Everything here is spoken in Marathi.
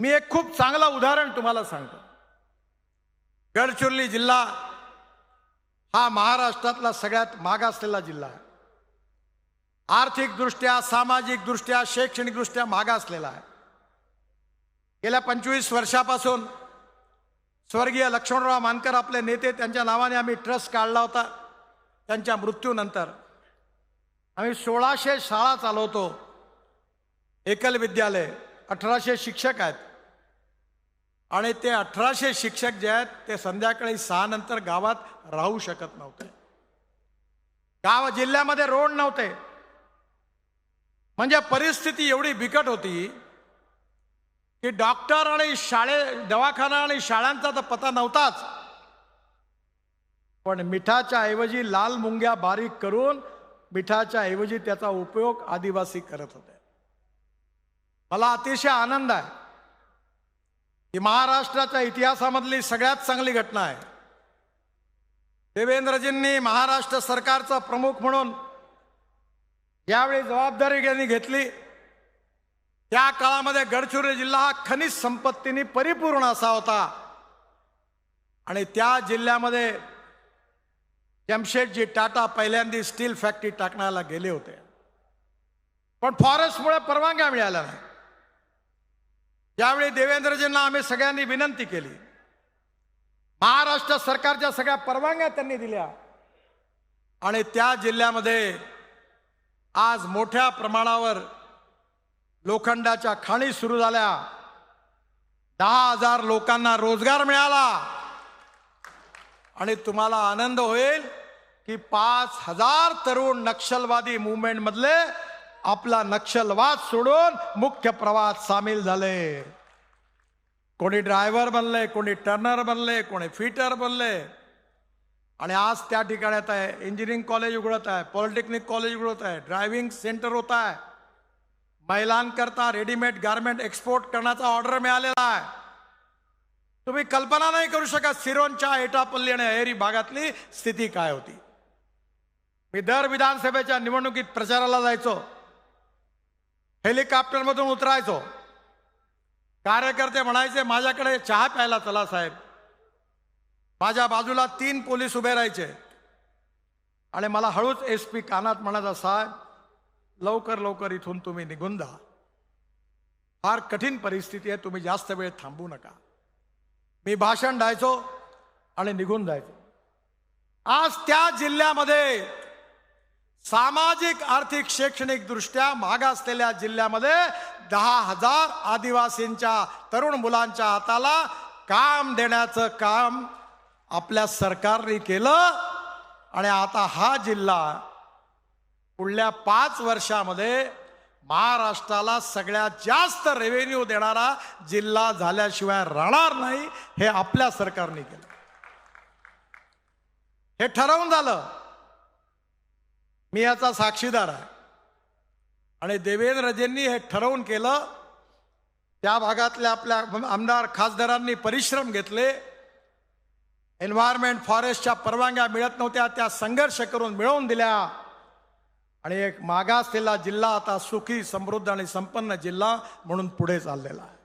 मी एक खूप चांगलं उदाहरण तुम्हाला सांगतो. गडचिरोली जिल्हा हा महाराष्ट्रातला सगळ्यात मागासलेला जिल्हा. आहे आर्थिकदृष्ट्या सामाजिकदृष्ट्या शैक्षणिकदृष्ट्या मागासलेला आहे. गेल्या पंचवीस वर्षापासून स्वर्गीय लक्ष्मणराव मानकर आपले नेते त्यांच्या नावाने आम्ही ट्रस्ट काढला होता. त्यांच्या मृत्यूनंतर आम्ही सोळाशे शाळा चालवतो. एकल विद्यालय अठराशे शिक्षक आहेत. आणि ते अठराशे शिक्षक जे आहेत ते संध्याकाळी सहा नंतर गावात राहू शकत नव्हते. गाव जिल्ह्यामध्ये रोड नव्हते. म्हणजे परिस्थिती एवढी बिकट होती की डॉक्टर आणि शाळे दवाखाना आणि शाळांचा तर पता नव्हताच. पण मिठाच्या ऐवजी लाल मुंग्या बारीक करून मिठाच्या ऐवजी त्याचा उपयोग आदिवासी करत होते. मला अतिशय आनंद आहे. ही महाराष्ट्राच्या इतिहासामधली सगळ्यात चांगली घटना आहे. देवेंद्रजींनी महाराष्ट्र सरकारचा प्रमुख म्हणून यावेळी जबाबदारी त्यांनी घेतली त्या काळामध्ये गडचिरोली जिल्हा हा खनिज संपत्तीने परिपूर्ण असा होता. आणि त्या जिल्ह्यामध्ये जमशेदजी टाटा पहिल्यांदा स्टील फॅक्टरी टाकण्याला गेले होते. पण फॉरेस्टमुळे परवानग्या मिळाल्या नाही यावेळी देवेंद्रजींना आम्ही सगळ्यांनी विनंती केली. महाराष्ट्र सरकारच्या सगळ्या परवानग्या त्यांनी दिल्या. आणि त्या जिल्ह्यामध्ये आज मोठ्या प्रमाणावर लोखंडाच्या खाणी सुरू झाल्या. दहा हजार लोकांना रोजगार मिळाला. आणि तुम्हाला आनंद होईल की पाच हजार तरुण नक्षलवादी मुवमेंटमधले आपला नक्षलवाद सोडून मुख्य प्रवाहात सामील झाले. कोणी ड्रायव्हर बनले कोणी टर्नर बनले कोणी फिटर बनले. आणि आज त्या ठिकाणी आता आहे इंजिनिअरिंग कॉलेज उघडत आहे पॉलिटेक्निक कॉलेज उघडत आहे ड्रायव्हिंग सेंटर होत आहे. महिलांकरता रेडीमेड गारमेंट एक्सपोर्ट करण्याचा ऑर्डर मिळालेला आहे. तुम्ही कल्पना नाही करू शकत सिरोनच्या एटापल्ली आणि अहेरी भागातली स्थिती काय होती. मी दर विधानसभेच्या निवडणुकीत प्रचाराला जायचो. हेलिकॉप्टरमधून उतरायचो. कार्यकर्ते म्हणायचे माझ्याकडे चहा प्यायला चला साहेब. माझ्या बाजूला तीन पोलीस उभे राहायचे. आणि मला हळूच एस पी कानात म्हणायचा साहेब लवकर लवकर इथून तुम्ही निघून जा. फार कठीण परिस्थिती आहे तुम्ही जास्त वेळ थांबू नका. मी भाषण द्यायचो आणि निघून जायचो. आज त्या जिल्ह्यामध्ये सामाजिक आर्थिक शैक्षणिक दृष्ट्या मागासलेल्या जिल्ह्यामध्ये दहा हजार आदिवासींच्या तरुण मुलांच्या हाताला काम देण्याचं काम आपल्या सरकारने केलं. आणि आता हा जिल्हा पुढल्या पाच वर्षामध्ये महाराष्ट्राला सगळ्यात जास्त रेव्हेन्यू देणारा जिल्हा झाल्याशिवाय राहणार नाही हे आपल्या सरकारने केलं. हे ठरवून झालं. मी याचा साक्षीदार आहे. आणि देवेंद्रजींनी हे ठरवून केलं त्या भागातल्या आपल्या आमदार खासदारांनी परिश्रम घेतले. एन्व्हायरमेंट फॉरेस्टच्या परवानग्या मिळत नव्हत्या त्या संघर्ष करून मिळवून दिल्या. आणि एक मागासलेला जिल्हा आता सुखी समृद्ध आणि संपन्न जिल्हा म्हणून पुढे चाललेला आहे.